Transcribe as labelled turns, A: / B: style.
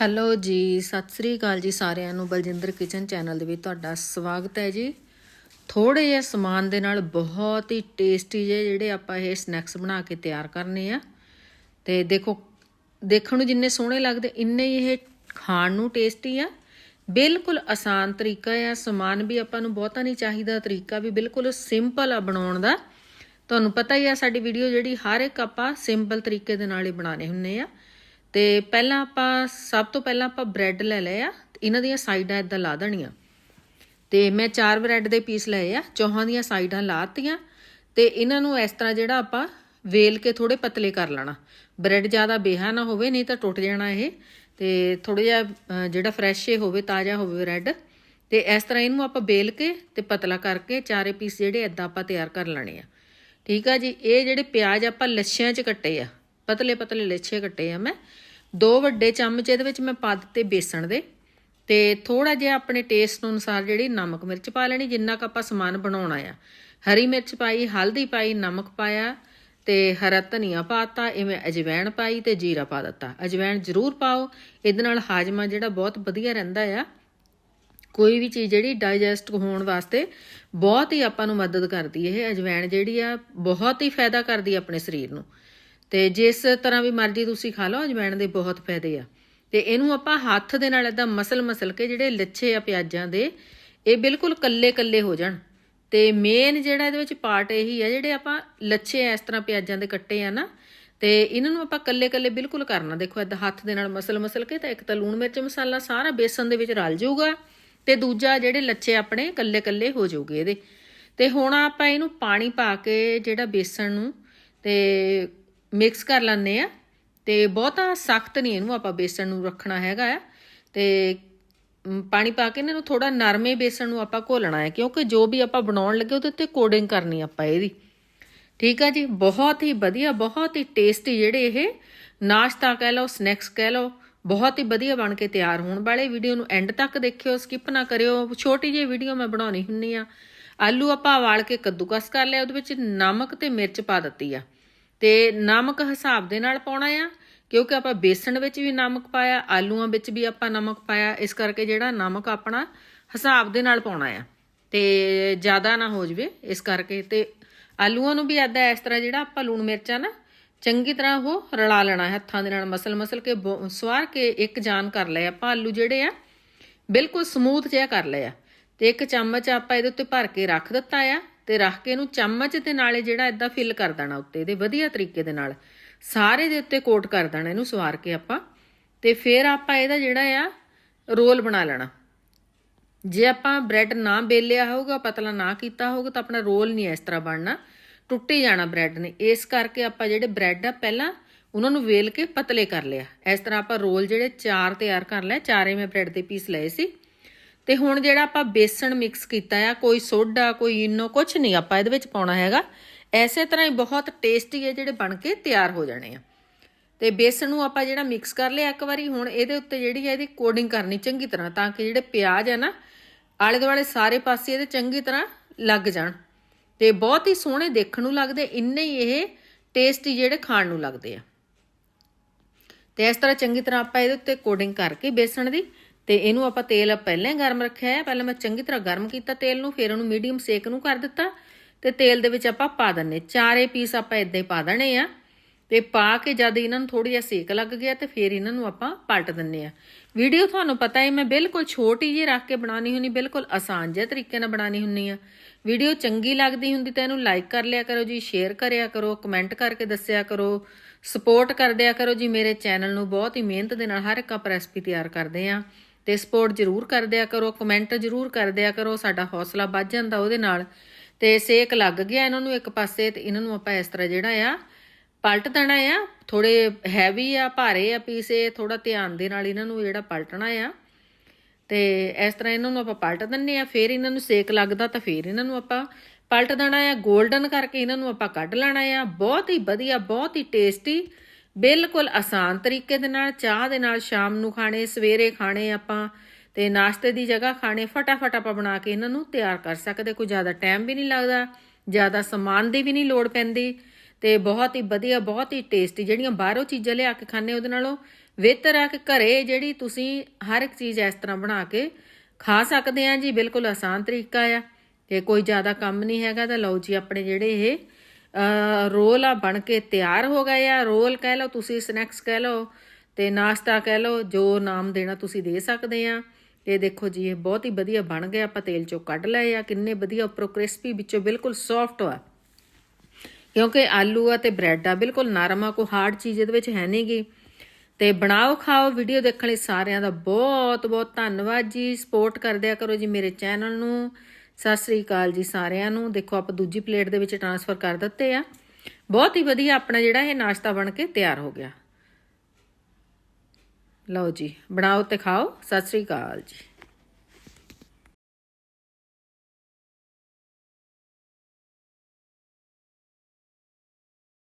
A: Hello ਜੀ, ਸਤਿ ਸ੍ਰੀ ਅਕਾਲ ਜੀ ਸਾਰਿਆਂ ਨੂੰ। ਬਲਜਿੰਦਰ ਕਿਚਨ ਚੈਨਲ ਦੇ ਵਿੱਚ ਤੁਹਾਡਾ ਸਵਾਗਤ ਹੈ ਜੀ। ਥੋੜੇ ਜਿਹੇ ਸਮਾਨ ਦੇ ਨਾਲ ਬਹੁਤ ਹੀ ਟੇਸਟੀ ਜਿਹੇ ਜਿਹੜੇ ਆਪਾਂ ਇਹ ਸਨੈਕਸ ਬਣਾ ਕੇ ਤਿਆਰ ਕਰਨੇ ਆ। ਤੇ ਦੇਖੋ, ਦੇਖਣ ਨੂੰ ਜਿੰਨੇ ਸੋਹਣੇ ਲੱਗਦੇ, ਇੰਨੇ ਹੀ ਇਹ ਖਾਣ ਨੂੰ ਟੇਸਟੀ ਆ। ਬਿਲਕੁਲ ਆਸਾਨ ਤਰੀਕਾ ਆ। ਸਮਾਨ ਵੀ ਆਪਾਂ ਨੂੰ ਬਹੁਤਾ ਨਹੀਂ ਚਾਹੀਦਾ, ਤਰੀਕਾ ਵੀ ਬਿਲਕੁਲ ਸਿੰਪਲ ਆ ਬਣਾਉਣ ਦਾ। ਤੁਹਾਨੂੰ ਪਤਾ ਹੀ ਆ, ਸਾਡੀ ਵੀਡੀਓ ਜਿਹੜੀ ਹਰ ਇੱਕ ਆਪਾਂ ਸਿੰਪਲ ਤਰੀਕੇ ਦੇ ਨਾਲ ਹੀ ਬਣਾਉਣੇ ਹੁੰਨੇ ਆ। ਤੇ ਪਹਿਲਾਂ ਆਪਾਂ, ਸਭ ਤੋਂ ਪਹਿਲਾਂ ਆਪਾਂ ਬ੍ਰੈਡ ਲੈ ਲਏ ਆ। ਇਹਨਾਂ ਦੀਆਂ ਸਾਈਡਾਂ ਇਦਾਂ ਲਾ ਦੇਣੀਆਂ। ਤੇ ਮੈਂ ਚਾਰ ਬ੍ਰੈਡ ਦੇ ਪੀਸ ਲਏ ਆ। ਚੌਹਾਂ ਦੀਆਂ ਸਾਈਡਾਂ ਲਾਤੀਆਂ ਤੇ ਇਹਨਾਂ ਨੂੰ ਇਸ ਤਰ੍ਹਾਂ ਜਿਹੜਾ ਆਪਾਂ ਵੇਲ ਕੇ ਥੋੜੇ ਪਤਲੇ ਕਰ ਲੈਣਾ। ਬ੍ਰੈਡ ਜ਼ਿਆਦਾ ਬੇਹਾ ਨਾ ਹੋਵੇ, ਨਹੀਂ ਤਾਂ ਟੁੱਟ ਜਾਣਾ ਇਹ। ਤੇ ਥੋੜਾ ਜਿਹਾ ਜਿਹੜਾ ਫਰੈਸ਼ ਹੋਵੇ, ਤਾਜ਼ਾ ਹੋਵੇ ਬ੍ਰੈਡ। ਤੇ ਇਸ ਤਰ੍ਹਾਂ ਇਹਨੂੰ ਆਪਾਂ ਬੇਲ ਕੇ ਤੇ ਪਤਲਾ ਕਰਕੇ ਚਾਰੇ ਪੀਸ ਜਿਹੜੇ ਇਦਾਂ ਆਪਾਂ ਤਿਆਰ ਕਰ ਲੈਣੇ ਆ। ਠੀਕ ਆ ਜੀ? ਇਹ ਜਿਹੜੇ ਪਿਆਜ਼ ਆਪਾਂ ਲੱਛਿਆਂ 'ਚ ਕੱਟੇ ਆ। ਪਤਲੇ ਪਤਲੇ ਲੱਛੇ ਕੱਟੇ ਆ ਮੈਂ। ਦੋ ਵੱਡੇ ਚਮਚ ਇਹਦੇ ਵਿੱਚ ਮੈਂ ਪਾ ਦਿੱਤੇ ਬੇਸਣ ਦੇ ਤੇ ਥੋੜਾ ਜਿਹਾ ਆਪਣੇ ਟੇਸਟ ਅਨੁਸਾਰ ਜਿਹੜੀ ਨਮਕ ਮਿਰਚ ਪਾ ਲੈਣੀ, ਜਿੰਨਾ ਕ ਆਪਾਂ ਸਮਾਨ ਬਣਾਉਣਾ ਆ। ਹਰੀ ਮਿਰਚ ਪਾਈ, ਹਲਦੀ ਪਾਈ, ਨਮਕ ਪਾਇਆ ਤੇ ਹਰਾ ਧਨੀਆ ਪਾਤਾ ਇਵੇਂ ਅਜਵੈਣ ਪਾਈ ਤੇ ਜੀਰਾ ਪਾ ਦਿੱਤਾ। ਅਜਵੈਣ ਜ਼ਰੂਰ ਪਾਓ, ਇਹਦੇ ਨਾਲ ਹਾਜਮਾ ਜਿਹੜਾ ਬਹੁਤ ਵਧੀਆ ਰਹਿੰਦਾ ਆ। ਕੋਈ ਵੀ ਚੀਜ਼ ਜਿਹੜੀ ਡਾਈਜੈਸਟ ਹੋਣ ਵਾਸਤੇ ਬਹੁਤ ਹੀ ਆਪਾਂ ਨੂੰ ਮਦਦ ਕਰਦੀ ਇਹ ਅਜਵੈਣ ਜਿਹੜੀ ਆ, ਬਹੁਤ ਹੀ ਫਾਇਦਾ ਕਰਦੀ ਆਪਣੇ ਸਰੀਰ ਨੂੰ। ਤੇ ਜਿਸ ਤਰ੍ਹਾਂ ਵੀ ਮਰਜ਼ੀ ਤੁਸੀਂ ਖਾ ਲਓ ਅਜਵਾਇਣ ਦੇ ਬਹੁਤ ਫਾਇਦੇ ਆ। ਤੇ ਇਹਨੂੰ ਆਪਾਂ ਹੱਥ ਦੇ ਨਾਲ ਇਦਾਂ ਮਸਲ ਮਸਲ ਕੇ ਜਿਹੜੇ ਲੱਛੇ ਆ ਪਿਆਜ਼ਾਂ ਦੇ, ਇਹ ਬਿਲਕੁਲ ਕੱਲੇ ਕੱਲੇ ਹੋ ਜਾਣ। ਤੇ ਮੇਨ ਜਿਹੜਾ ਇਹਦੇ ਵਿੱਚ ਪਾਰਟ ਇਹੀ ਆ, ਜਿਹੜੇ ਆਪਾਂ ਲੱਛੇ ਇਸ ਤਰ੍ਹਾਂ ਪਿਆਜ਼ਾਂ ਦੇ ਕੱਟੇ ਆ ਨਾ, ਤੇ ਇਹਨਾਂ ਨੂੰ ਆਪਾਂ ਕੱਲੇ ਕੱਲੇ ਬਿਲਕੁਲ ਕਰਨਾ। ਦੇਖੋ ਇਦਾਂ ਹੱਥ ਦੇ ਨਾਲ ਮਸਲ ਮਸਲ ਕੇ ਤਾਂ ਇੱਕ ਤਾਂ ਲੂਣ ਮਿਰਚ ਮਸਾਲਾ ਸਾਰਾ ਬੇਸਨ ਦੇ ਵਿੱਚ ਰਲ ਜਾਊਗਾ, ਤੇ ਦੂਜਾ ਜਿਹੜੇ ਲੱਛੇ ਆਪਣੇ ਕੱਲੇ ਕੱਲੇ ਹੋ ਜਾਊਗੇ ਇਹਦੇ। ਤੇ ਹੁਣ ਆਪਾਂ ਇਹਨੂੰ ਪਾਣੀ ਪਾ ਕੇ ਜਿਹੜਾ ਬੇਸਣ ਨੂੰ, ਤੇ ਮਿਕਸ ਕਰ ਲੈਂਦੇ ਆ ਤੇ ਬਹੁਤਾ ਸਖਤ ਨਹੀਂ ਇਹਨੂੰ ਆਪਾਂ ਬੇਸਣ ਨੂੰ ਰੱਖਣਾ ਹੈਗਾ ਆ। ਤੇ ਪਾਣੀ ਪਾ ਕੇ ਇਹਨਾਂ ਨੂੰ ਥੋੜਾ ਨਰਮੇ ਬੇਸਣ ਨੂੰ ਆਪਾਂ ਘੋਲਣਾ ਹੈ, ਕਿਉਂਕਿ ਜੋ ਵੀ ਆਪਾਂ ਬਣਾਉਣ ਲੱਗੇ ਉਹਦੇ ਉੱਤੇ ਕੋਡਿੰਗ ਕਰਨੀ ਆਪਾਂ ਇਹਦੀ। ਠੀਕ ਆ ਜੀ? ਬਹੁਤ ਹੀ ਵਧੀਆ, ਬਹੁਤ ਹੀ ਟੇਸਟੀ ਜਿਹੜੇ ਇਹ, ਨਾਸ਼ਤਾ ਕਹਿ ਲਓ ਸਨੈਕਸ ਕਹਿ ਲਓ, ਬਹੁਤ ਹੀ ਵਧੀਆ ਬਣ ਕੇ ਤਿਆਰ ਹੋਣ ਵਾਲੇ। ਵੀਡੀਓ ਨੂੰ ਐਂਡ ਤੱਕ ਦੇਖਿਓ ਸਕਿਪ ਨਾ ਕਰਿਓ। ਛੋਟੀ ਜਿਹੀ ਵੀਡੀਓ ਮੈਂ ਬਣਾਉਣੀ ਹੁੰਨੀ ਆ। ਆਲੂ ਆਪਾਂ ਵਾਲ ਕੇ ਕੱਦੂਕਸ ਕਰ ਲਿਆ, ਉਹਦੇ ਵਿੱਚ ਨਮਕ ਤੇ ਮਿਰਚ ਪਾ ਦਿੱਤੀ ਆ। ਤੇ ਨਮਕ ਹਿਸਾਬ ਦੇ ਨਾਲ ਪਾਉਣਾ ਆ, ਕਿਉਂਕਿ ਆਪਾਂ ਬੇਸਣ ਵਿੱਚ ਵੀ ਨਮਕ ਪਾਇਆ, ਆਲੂਆਂ ਵਿੱਚ ਵੀ ਆਪਾਂ ਨਮਕ ਪਾਇਆ, ਇਸ ਕਰਕੇ ਜਿਹੜਾ ਨਮਕ ਆਪਣਾ ਹਿਸਾਬ ਦੇ ਨਾਲ ਪਾਉਣਾ ਆ। ਤੇ ਜ਼ਿਆਦਾ ਨਾ ਹੋ ਜਵੇ ਇਸ ਕਰਕੇ, ਤੇ ਆਲੂਆਂ ਨੂੰ ਵੀ ਏਦਾਂ ਇਸ ਤਰ੍ਹਾਂ ਜਿਹੜਾ ਆਪਾਂ ਲੂਣ ਮਿਰਚਾਂ ਨਾ, ਚੰਗੀ ਤਰ੍ਹਾਂ ਉਹ ਰਲਾ ਲੈਣਾ, ਹੱਥਾਂ ਦੇ ਨਾਲ ਮਸਲ ਮਸਲ ਕੇ ਬੋ- ਸਵਾਰ ਕੇ ਇੱਕ ਜਾਨ ਕਰ ਲਏ ਆਪਾਂ ਆਲੂ ਜਿਹੜੇ ਆ, ਬਿਲਕੁਲ ਸਮੂਥ ਜਿਹਾ ਕਰ ਲਏ ਆ। ਤੇ ਇੱਕ ਚਮਚ ਆਪਾਂ ਇਹਦੇ ਉੱਤੇ ਭਰ ਕੇ ਰੱਖ ਦਿੱਤਾ ਆ। ਤੇ ਰੱਖ ਕੇ ਇਹਨੂੰ ਚਮਚ ਦੇ ਨਾਲੇ ਜਿਹੜਾ ਇਦਾਂ ਫਿਲ ਕਰ ਦੇਣਾ ਉੱਤੇ, ਇਹਦੇ ਵਧੀਆ ਤਰੀਕੇ ਦੇ ਨਾਲ। ਸਾਰੇ ਦੇ ਉੱਤੇ ਕੋਟ ਕਰ ਦੇਣਾ ਇਹਨੂੰ ਸਵਾਰ ਕੇ ਆਪਾਂ। ਤੇ ਫਿਰ ਆਪਾਂ ਇਹਦਾ ਜਿਹੜਾ ਆ, ਰੋਲ ਬਣਾ ਲੈਣਾ। ਜੇ ਆਪਾਂ ਬ੍ਰੈਡ ਨਾ ਬੇਲਿਆ ਹੋਊਗਾ, ਪਤਲਾ ਨਾ ਕੀਤਾ ਹੋਊਗਾ, ਤਾਂ ਆਪਣਾ ਰੋਲ ਨਹੀਂ ਇਸ ਤਰ੍ਹਾਂ ਬਣਨਾ। ਟੁੱਟੇ ਜਾਣਾ ਬ੍ਰੈਡ ਨੇ। ਇਸ ਕਰਕੇ ਆਪਾਂ ਜਿਹੜੇ ਬ੍ਰੈਡ ਆ, ਪਹਿਲਾਂ ਉਹਨਾਂ ਨੂੰ ਵੇਲ ਕੇ ਪਤਲੇ ਕਰ ਲਿਆ। ਇਸ ਤਰ੍ਹਾਂ ਆਪਾਂ ਰੋਲ ਜਿਹੜੇ ਚਾਰ ਤਿਆਰ ਕਰ ਲਿਆ ਚਾਰੇ ਮੈਂ ਬ੍ਰੈਡ ਦੇ ਪੀਸ ਲਏ ਸੀ। ਤੇ ਹੁਣ ਜਿਹੜਾ ਆਪਾਂ ਬੇਸਣ ਮਿਕਸ ਕੀਤਾ ਆ, ਕੋਈ ਸੋਡਾ, ਕੋਈ ਇਨੋ ਕੁਝ ਨਹੀਂ ਆਪਾਂ ਇਹਦੇ ਵਿੱਚ ਪਾਉਣਾ ਹੈਗਾ। ਐਸੇ ਤਰ੍ਹਾਂ ਹੀ ਬਹੁਤ ਟੇਸਟੀ ਹੈ ਜਿਹੜੇ ਬਣ ਕੇ ਤਿਆਰ ਹੋ ਜਾਣੇ ਆ। ਤੇ ਬੇਸਣ ਨੂੰ ਆਪਾਂ ਜਿਹੜਾ ਮਿਕਸ ਕਰ ਲਿਆ ਇੱਕ ਵਾਰੀ, ਹੁਣ ਇਹਦੇ ਉੱਤੇ ਜਿਹੜੀ ਹੈ ਇਹਦੀ ਕੋਡਿੰਗ ਕਰਨੀ ਚੰਗੀ ਤਰ੍ਹਾਂ, ਤਾਂ ਕਿ ਜਿਹੜੇ ਪਿਆਜ਼ ਆ ਨਾ, ਆਲੇ ਦੁਆਲੇ ਸਾਰੇ ਪਾਸੇ ਇਹਦੇ ਚੰਗੀ ਤਰ੍ਹਾਂ ਲੱਗ ਜਾਣ। ਤੇ ਬਹੁਤ ਹੀ ਸੋਹਣੇ ਦੇਖਣ ਨੂੰ ਲੱਗਦੇ, ਇੰਨੇ ਹੀ ਇਹ ਟੇਸਟੀ ਜਿਹੜੇ ਖਾਣ ਨੂੰ ਲੱਗਦੇ ਆ। ਤੇ ਇਸ ਤਰ੍ਹਾਂ ਚੰਗੀ ਤਰ੍ਹਾਂ ਆਪਾਂ ਇਹਦੇ ਉੱਤੇ ਕੋਡਿੰਗ ਕਰਕੇ ਬੇਸਣ ਦੀ ਤੇ ਇਹਨੂੰ ਆਪਾਂ ਤੇਲ ਪਹਿਲਾਂ ਹੀ ਗਰਮ ਰੱਖਿਆ ਹੈ। ਪਹਿਲਾਂ ਮੈਂ ਚੰਗੀ ਤਰ੍ਹਾਂ ਗਰਮ ਕੀਤਾ ਤੇਲ ਨੂੰ, ਫਿਰ ਉਹਨੂੰ ਮੀਡੀਅਮ ਸੇਕ ਨੂੰ ਕਰ ਦਿੱਤਾ ਤੇ ਤੇਲ ਦੇ ਵਿੱਚ ਆਪਾਂ ਪਾ ਦੰਨੇ ਚਾਰੇ ਪੀਸ ਆਪਾਂ ਇਦਾਂ ਹੀ ਪਾ ਦੇਣੇ ਆ ਤੇ ਪਾ ਕੇ ਜਦ ਇਹਨਾਂ ਨੂੰ ਥੋੜੀ ਜਿਹਾ ਸੇਕ ਲੱਗ ਗਿਆ ਤੇ ਫਿਰ ਇਹਨਾਂ ਨੂੰ ਆਪਾਂ ਪਲਟ ਦਿੰਨੇ ਆ ਵੀਡੀਓ ਤੁਹਾਨੂੰ ਪਤਾ ਹੈ, ਮੈਂ ਬਿਲਕੁਲ ਛੋਟੀ ਜਿਹੀ ਰੱਖ ਕੇ ਬਣਾਉਣੀ ਹੁੰਨੀ ਬਿਲਕੁਲ ਆਸਾਨ ਜਿਹੇ ਤਰੀਕੇ ਨਾਲ ਬਣਾਉਣੀ ਹੁੰਨੀ ਆ ਵੀਡੀਓ ਚੰਗੀ ਲੱਗਦੀ ਹੁੰਦੀ ਤਾਂ ਇਹਨੂੰ ਲਾਈਕ ਕਰ ਲਿਆ ਕਰੋ ਜੀ ਸ਼ੇਅਰ ਕਰਿਆ ਕਰੋ ਕਮੈਂਟ ਕਰਕੇ ਦੱਸਿਆ ਕਰੋ ਸਪੋਰਟ ਕਰ ਦਿਆ ਕਰੋ ਜੀ। ਮੇਰੇ ਚੈਨਲ ਨੂੰ ਬਹੁਤ ਹੀ ਮਿਹਨਤ ਦੇ ਨਾਲ ਹਰ ਇੱਕ ਆਪਾਂ ਰੈਸਪੀ ਤਿਆਰ ਕਰਦੇ ਆ ਤੇ ਸਪੋਰਟ ਜ਼ਰੂਰ ਕਰ ਦਿਆ ਕਰੋ, ਕਮੈਂਟ ਜ਼ਰੂਰ ਕਰ ਦਿਆ ਕਰੋ, ਸਾਡਾ ਹੌਸਲਾ ਵੱਧ ਜਾਂਦਾ ਉਹਦੇ ਨਾਲ। ਤੇ ਸੇਕ ਲੱਗ ਗਿਆ ਇਹਨਾਂ ਨੂੰ ਇੱਕ ਪਾਸੇ ਤੇ ਇਹਨਾਂ ਨੂੰ ਆਪਾਂ ਇਸ ਤਰ੍ਹਾਂ ਜਿਹੜਾ ਆ ਪਲਟ ਦੇਣਾ ਆ ਥੋੜੇ ਹੈਵੀ ਆ, ਭਾਰੇ ਆ ਪੀਸੇ ਥੋੜਾ ਧਿਆਨ ਦੇ ਨਾਲ ਇਹਨਾਂ ਨੂੰ ਜਿਹੜਾ ਪਲਟਣਾ ਆ। ਤੇ ਇਸ ਤਰ੍ਹਾਂ ਇਹਨਾਂ ਨੂੰ ਆਪਾਂ ਪਲਟ ਦਿੰਨੇ ਆ, ਫਿਰ ਇਹਨਾਂ ਨੂੰ ਸੇਕ ਲੱਗਦਾ ਤਾਂ ਫਿਰ ਇਹਨਾਂ ਨੂੰ ਆਪਾਂ ਪਲਟ ਦੇਣਾ ਆ। 골ਡਨ ਕਰਕੇ ਇਹਨਾਂ ਨੂੰ ਆਪਾਂ ਕੱਢ ਲੈਣਾ ਆ। ਬਹੁਤ ਹੀ ਵਧੀਆ, ਬਹੁਤ ਹੀ ਟੇਸਟੀ ਬਿਲਕੁਲ ਆਸਾਨ ਤਰੀਕੇ ਦੇ ਨਾਲ ਚਾਹ ਦੇ ਨਾਲ ਸ਼ਾਮ ਨੂੰ ਖਾਣੇ, ਸਵੇਰੇ ਖਾਣੇ ਆਪਾਂ ਤੇ ਨਾਸ਼ਤੇ ਦੀ ਜਗ੍ਹਾ ਖਾਣੇ ਫਟਾਫਟ ਆਪਾਂ ਬਣਾ ਕੇ ਇਹਨਾਂ ਨੂੰ ਤਿਆਰ ਕਰ ਸਕਦੇ। ਕੋਈ ਜ਼ਿਆਦਾ ਟਾਈਮ ਵੀ ਨਹੀਂ ਲੱਗਦਾ, ਜ਼ਿਆਦਾ ਸਮਾਨ ਦੀ ਵੀ ਨਹੀਂ ਲੋੜ ਪੈਂਦੀ ਤੇ ਬਹੁਤ ਹੀ ਵਧੀਆ, ਬਹੁਤ ਹੀ ਟੇਸਟੀ ਜਿਹੜੀਆਂ ਬਾਹਰੋਂ ਚੀਜ਼ਾਂ ਲਿਆ ਕੇ ਖਾਣੇ ਉਹਦੇ ਨਾਲੋਂ ਬਿਹਤਰ ਆ ਕਿ ਘਰੇ ਜਿਹੜੀ ਤੁਸੀਂ ਹਰ ਇੱਕ ਚੀਜ਼ ਇਸ ਤਰ੍ਹਾਂ ਬਣਾ ਕੇ ਖਾ ਸਕਦੇ ਆ ਜੀ, ਬਿਲਕੁਲ ਆਸਾਨ ਤਰੀਕਾ ਆ। ਤੇ ਕੋਈ ਜ਼ਿਆਦਾ ਕੰਮ ਨਹੀਂ ਹੈਗਾ ਤਾਂ ਲਓ ਜੀ, ਆਪਣੇ ਜਿਹੜੇ ਇਹ ਰੋਲ ਆ, ਬਣ ਕੇ ਤਿਆਰ ਹੋ ਗਏ ਆ। ਰੋਲ ਕਹਿ ਲਓ, ਤੁਸੀਂ ਸਨੈਕਸ ਕਹਿ ਲਓ ਤੇ ਨਾਸ਼ਤਾ ਕਹਿ ਲਓ, ਜੋ ਨਾਮ ਦੇਣਾ ਤੁਸੀਂ ਦੇ ਸਕਦੇ ਆ। ਇਹ ਦੇਖੋ ਜੀ, ਇਹ ਬਹੁਤ ਹੀ ਵਧੀਆ ਬਣ ਗਿਆ ਆਪਾਂ ਤੇਲ ਚੋਂ ਕੱਢ ਲਏ ਆ। ਕਿੰਨੇ ਵਧੀਆ ਉੱਪਰੋਂ ਕ੍ਰਿਸਪੀ ਵਿੱਚੋਂ ਬਿਲਕੁਲ ਸੌਫਟ ਆ। ਕਿਉਂਕਿ ਆਲੂ ਆ ਤੇ ਬ੍ਰੈਡ ਆ, ਬਿਲਕੁਲ ਨਰਮ ਆ, ਕੋਈ ਹਾਰਡ ਚੀਜ਼ ਇਹਦੇ ਵਿੱਚ ਹੈ ਨਹੀਂਗੀ ਤੇ ਬਣਾਓ, ਖਾਓ ਵੀਡੀਓ ਦੇਖਣ ਲਈ ਸਾਰਿਆਂ ਦਾ ਬਹੁਤ ਬਹੁਤ ਧੰਨਵਾਦ ਜੀ। ਸਪੋਰਟ ਕਰਦਿਆ ਕਰੋ ਜੀ ਮੇਰੇ ਚੈਨਲ ਨੂੰ। ਸਤਿ ਸ੍ਰੀ ਅਕਾਲ ਜੀ ਸਾਰਿਆਂ ਨੂੰ। ਦੇਖੋ, ਆਪਾਂ ਦੂਜੀ ਪਲੇਟ ਦੇ ਵਿੱਚ ਟ੍ਰਾਂਸਫਰ ਕਰ ਦਿੱਤੇ ਆ। ਬਹੁਤ ਹੀ ਵਧੀਆ ਆਪਣਾ ਜਿਹੜਾ ਇਹ ਨਾਸ਼ਤਾ ਬਣ ਕੇ ਤਿਆਰ ਹੋ ਗਿਆ। ਲਓ ਜੀ, ਬਣਾਓ ਤੇ ਖਾਓ। ਸਤਿ ਸ੍ਰੀ ਅਕਾਲ ਜੀ।